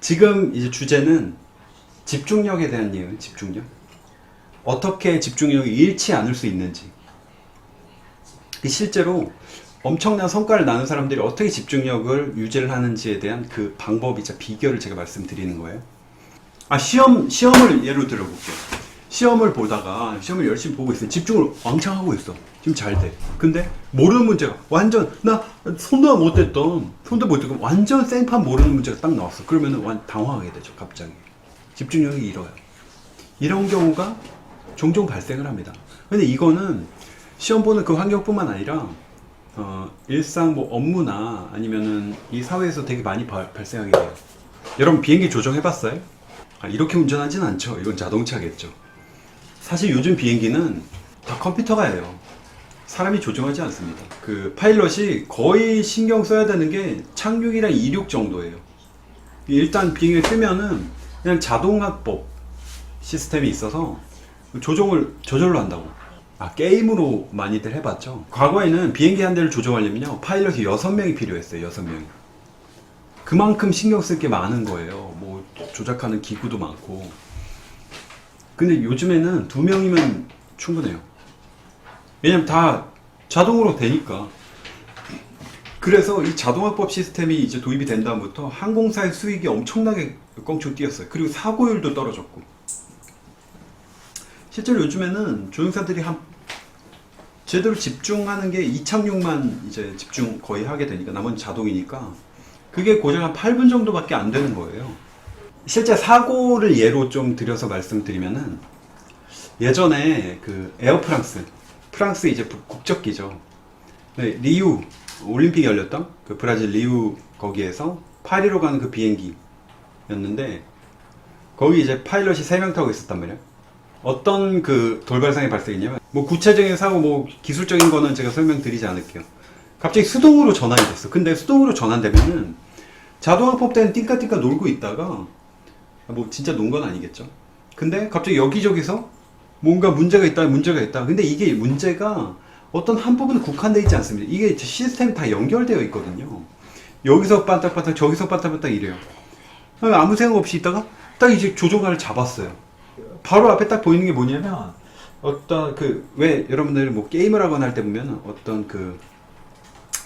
지금 이제 주제는 집중력에 대한 이유, 집중력. 어떻게 집중력이 잃지 않을 수 있는지. 실제로 엄청난 성과를 나눈 사람들이 어떻게 집중력을 유지를 하는지에 대한 그 방법이자 비결을 제가 말씀드리는 거예요. 아, 시험, 시험을 예로 들어볼게요. 시험을 보다가, 시험을 열심히 보고 있어요. 집중을 왕창 하고 있어. 지금 잘 돼. 근데, 모르는 문제가, 완전, 나 손도 못 댔던, 손도 못 대고, 완전 생판 모르는 문제가 딱 나왔어. 그러면은 완, 당황하게 되죠, 갑자기. 집중력이 잃어요. 이런 경우가 종종 발생을 합니다. 근데 이거는 시험 보는 그 환경뿐만 아니라 어, 일상 뭐 업무나 아니면은 이 사회에서 되게 많이 발, 발생하게 돼요. 여러분 비행기 조종해봤어요? 아, 이렇게 운전하진 않죠. 이건 자동차겠죠. 사실 요즘 비행기는 다 컴퓨터가 해요. 사람이 조종하지 않습니다. 그 파일럿이 거의 신경 써야 되는 게 착륙이랑 이륙 정도예요. 일단 비행기를 뜨면은 그냥 자동학법 시스템이 있어서 조종을 저절로 한다고. 아, 게임으로 많이들 해봤죠. 과거에는 비행기 한 대를 조종하려면요, 파일럿이 6명이 필요했어요, 6명이. 그만큼 신경 쓸 게 많은 거예요. 뭐, 조작하는 기구도 많고. 근데 요즘에는 두 명이면 충분해요. 왜냐면 다 자동으로 되니까. 그래서 이 자동화법 시스템이 이제 도입이 된 다음부터 항공사의 수익이 엄청나게 껑충 뛰었어요. 그리고 사고율도 떨어졌고. 실제로 요즘에는 조종사들이 한 제대로 집중하는 게 이착륙만 이제 집중 거의 하게 되니까 나머지 자동이니까 그게 고작 한 8분 정도밖에 안 되는 거예요. 실제 사고를 예로 좀 들여서 말씀드리면은 예전에 그 에어프랑스 프랑스 이제 부- 국적기죠. 네, 리우 올림픽 열렸던 그 브라질 리우 거기에서 파리로 가는 그 비행기였는데 거기 이제 파일럿이 3명 타고 있었단 말이에요. 어떤 그 돌발상이 발생했냐면 뭐 구체적인 사고 뭐 기술적인 거는 제가 설명드리지 않을게요. 갑자기 수동으로 전환이 됐어. 근데 수동으로 전환되면은 자동화법 때는 띵까띵까 놀고 있다가 뭐 진짜 논 건 아니겠죠. 근데 갑자기 여기저기서 뭔가 문제가 있다, 문제가 있다. 근데 이게 문제가 어떤 한 부분에 국한되어 있지 않습니다. 이게 시스템이 다 연결되어 있거든요. 여기서 반딱반딱, 저기서 반딱반딱 이래요. 아무 생각 없이 있다가 딱 이제 조종관을 잡았어요. 바로 앞에 딱 보이는 게 뭐냐면 어떤 그 왜 여러분들 뭐 게임을 하거나 할 때 보면 어떤 그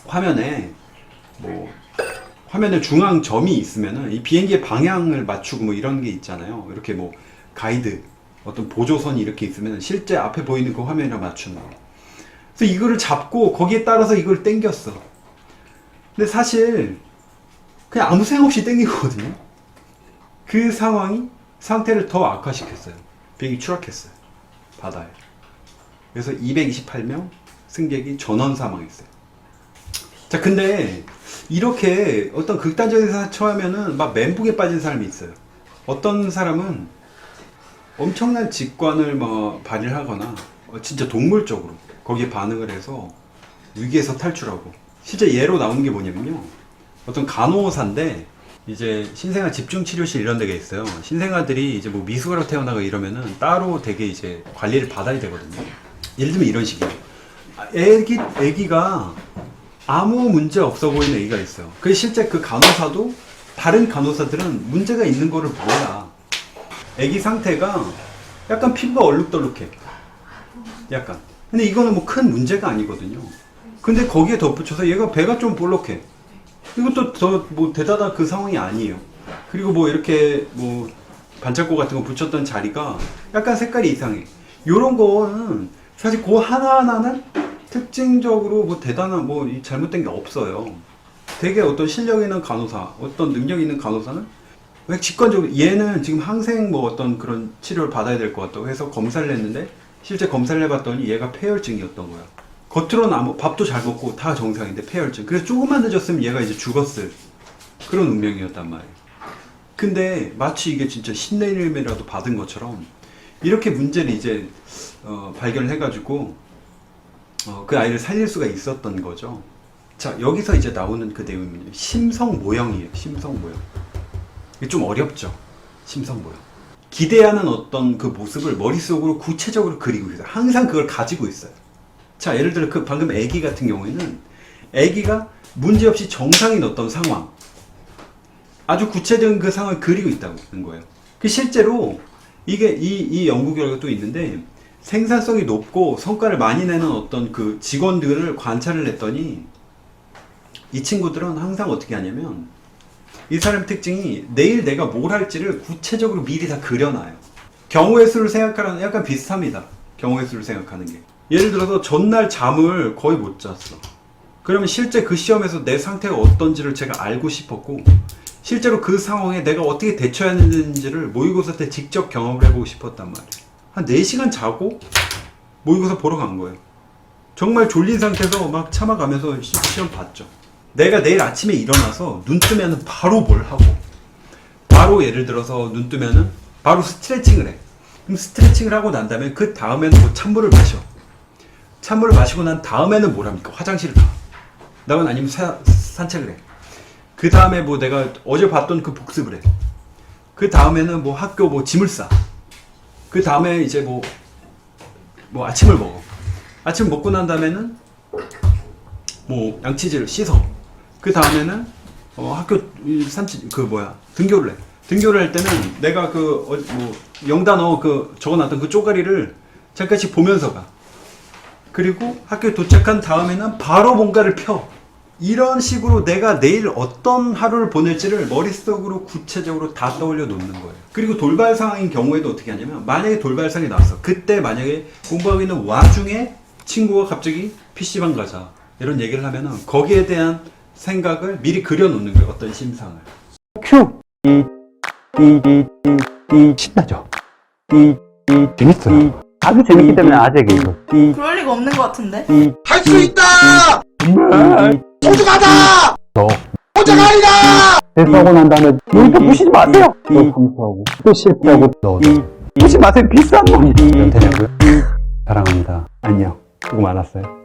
화면에 뭐 화면에 중앙 점이 있으면은 이 비행기의 방향을 맞추고 뭐 이런 게 있잖아요. 이렇게 뭐 가이드 어떤 보조선이 이렇게 있으면 실제 앞에 보이는 그 화면이랑 맞추는 거. 그래서 이거를 잡고 거기에 따라서 이걸 땡겼어. 근데 사실 그냥 아무 생각 없이 땡기거든요. 그 상황이 상태를 더 악화시켰어요. 비행기 추락했어요. 바다에. 그래서 228명 승객이 전원 사망했어요. 자, 근데 이렇게 어떤 극단적인 사처하면은 막 멘붕에 빠진 사람이 있어요. 어떤 사람은 엄청난 직관을 뭐 발휘하거나 어, 진짜 동물적으로 거기에 반응을 해서 위기에서 탈출하고 실제 예로 나오는 게 뭐냐면요. 어떤 간호사인데 이제 신생아 집중 치료실 이런 데가 있어요. 신생아들이 이제 뭐 미숙아로 태어나고 이러면은 따로 되게 이제 관리를 받아야 되거든요. 예를 들면 이런 식이에요. 아, 애기 애기가 아무 문제 없어 보이는 애기가 있어요. 그 실제 그 간호사도 다른 간호사들은 문제가 있는 거를 몰라. 애기 상태가 약간 피부가 얼룩덜룩해. 약간. 근데 이거는 뭐 큰 문제가 아니거든요. 근데 거기에 덧붙여서 얘가 배가 좀 볼록해. 이것도 더 뭐 대단한 그 상황이 아니에요. 그리고 뭐 이렇게 뭐 반창고 같은 거 붙였던 자리가 약간 색깔이 이상해. 요런 거는 사실 그 하나하나는 특징적으로 뭐 대단한 뭐이 잘못된 게 없어요. 되게 어떤 실력 있는 간호사, 어떤 능력 있는 간호사는 왜 직관적으로 얘는 지금 항생 뭐 어떤 그런 치료를 받아야 될 것 같다고 해서 검사를 했는데 실제 검사를 해봤더니 얘가 폐혈증이었던 거야. 겉으로는 아무 밥도 잘 먹고 다 정상인데 폐혈증. 그래서 조금만 늦었으면 얘가 이제 죽었을 그런 운명이었단 말이에요. 근데 마치 이게 진짜 신내림이라도 받은 것처럼 이렇게 문제를 이제 어, 발견을 해가지고 어, 그 아이를 살릴 수가 있었던 거죠. 자 여기서 이제 나오는 그 뭐냐면 심성 모형이에요. 심성 모형. 이게 좀 어렵죠. 심성 모형. 기대하는 어떤 그 모습을 머릿속으로 구체적으로 그리고 있어요. 항상 그걸 가지고 있어요. 자, 예를 들어 그 방금 아기 같은 경우에는 아기가 문제없이 정상인 어떤 상황 아주 구체적인 그 상황을 그리고 있다는 거예요. 그 실제로 이게 이, 이 연구 결과가 또 있는데 생산성이 높고 성과를 많이 내는 어떤 그 직원들을 관찰을 했더니 이 친구들은 항상 어떻게 하냐면 이 사람 특징이 내일 내가 뭘 할지를 구체적으로 미리 다 그려놔요. 경우의 수를 생각하는 약간 비슷합니다. 경우의 수를 생각하는 게. 예를 들어서 전날 잠을 거의 못 잤어. 그러면 실제 그 시험에서 내 상태가 어떤지를 제가 알고 싶었고 실제로 그 상황에 내가 어떻게 대처해야 되는지를 모의고사 때 직접 경험을 해보고 싶었단 말이에요. 한 4시간 자고 모의고사 보러 간 거예요. 정말 졸린 상태에서 막 참아가면서 시- 시험 봤죠. 내가 내일 아침에 일어나서 눈 뜨면은 바로 뭘 하고 바로 예를 들어서 눈 뜨면은 바로 스트레칭을 해. 그럼 스트레칭을 하고 난 다음에 그 다음에는 뭐 찬물을 마셔. 찬물을 마시고 난 다음에는 뭘 합니까? 화장실을 가. 나건 아니면 사- 산책을 해. 그 다음에 뭐 내가 어제 봤던 그 복습을 해. 그 다음에는 뭐 학교 뭐 짐을 싸. 그 다음에 이제 뭐, 뭐 아침을 먹어. 아침 먹고 난 다음에는 뭐 양치질을 씻어. 그 다음에는 어, 학교 이 산책 그 뭐야 등교를 해. 등교를 할 때는 내가 그뭐 영단어 그 적어놨던 그 쪼가리를 잠깐씩 보면서 가. 그리고 학교에 도착한 다음에는 바로 뭔가를 펴. 이런 식으로 내가 내일 어떤 하루를 보낼지를 머릿속으로 구체적으로 다 떠올려 놓는 거예요. 그리고 돌발 상황인 경우에도 어떻게 하냐면 만약에 돌발 상황이 나왔어. 그때 만약에 공부하고 있는 와중에 친구가 갑자기 PC방 가자. 이런 얘기를 하면은 거기에 대한 생각을 미리 그려 놓는 거예요. 어떤 심상을. 큐! 이, 이, 이, 이, 이, 신나죠? 이, 이, 재밌어요. 아주 재밌기 때문에 이거. 이, 그럴 리가 없는 것 같은데? 이, 할수 있다! 정말. 소중하다! 저, 호자가 아니다! 대수하고 난 다음에, 여기 또 부시지 마세요! 또 감수하고, 또 실패하고, 또, 이, 부시지 마세요! 비싼 놈이! 연태냐고요? 사랑합니다. 안녕. 수고 많았어요.